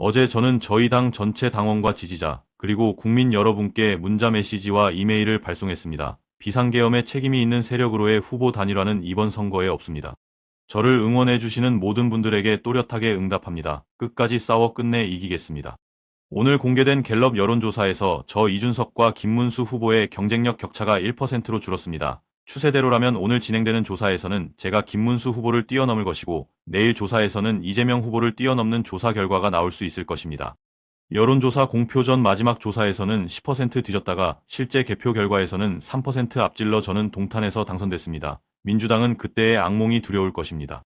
어제 저는 저희 당 전체 당원과 지지자, 그리고 국민 여러분께 문자 메시지와 이메일을 발송했습니다. 비상계엄에 책임이 있는 세력으로의 후보 단일화는 이번 선거에 없습니다. 저를 응원해주시는 모든 분들에게 또렷하게 응답합니다. 끝까지 싸워 끝내 이기겠습니다. 오늘 공개된 갤럽 여론조사에서 저 이준석과 김문수 후보의 경쟁력 격차가 1%로 줄었습니다. 추세대로라면 오늘 진행되는 조사에서는 제가 김문수 후보를 뛰어넘을 것이고 내일 조사에서는 이재명 후보를 뛰어넘는 조사 결과가 나올 수 있을 것입니다. 여론조사 공표 전 마지막 조사에서는 10% 뒤졌다가 실제 개표 결과에서는 3% 앞질러 저는 동탄에서 당선됐습니다. 민주당은 그때의 악몽이 두려울 것입니다.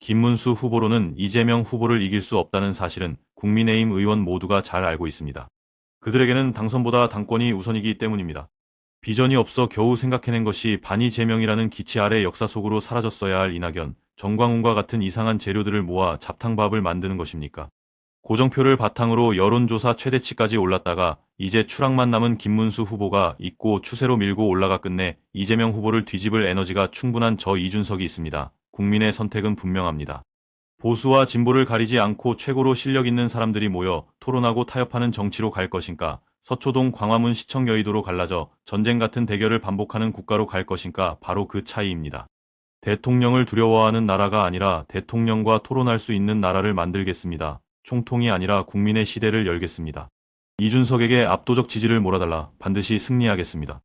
김문수 후보로는 이재명 후보를 이길 수 없다는 사실은 국민의힘 의원 모두가 잘 알고 있습니다. 그들에게는 당선보다 당권이 우선이기 때문입니다. 비전이 없어 겨우 생각해낸 것이 반이재명이라는 기치 아래 역사 속으로 사라졌어야 할 이낙연, 정광훈과 같은 이상한 재료들을 모아 잡탕밥을 만드는 것입니까? 고정표를 바탕으로 여론조사 최대치까지 올랐다가 이제 추락만 남은 김문수 후보가 있고 추세로 밀고 올라가 끝내 이재명 후보를 뒤집을 에너지가 충분한 저 이준석이 있습니다. 국민의 선택은 분명합니다. 보수와 진보를 가리지 않고 최고로 실력 있는 사람들이 모여 토론하고 타협하는 정치로 갈 것인가, 서초동 광화문 시청 여의도로 갈라져 전쟁 같은 대결을 반복하는 국가로 갈 것인가 바로 그 차이입니다. 대통령을 두려워하는 나라가 아니라 대통령과 토론할 수 있는 나라를 만들겠습니다. 총통이 아니라 국민의 시대를 열겠습니다. 이준석에게 압도적 지지를 몰아달라 반드시 승리하겠습니다.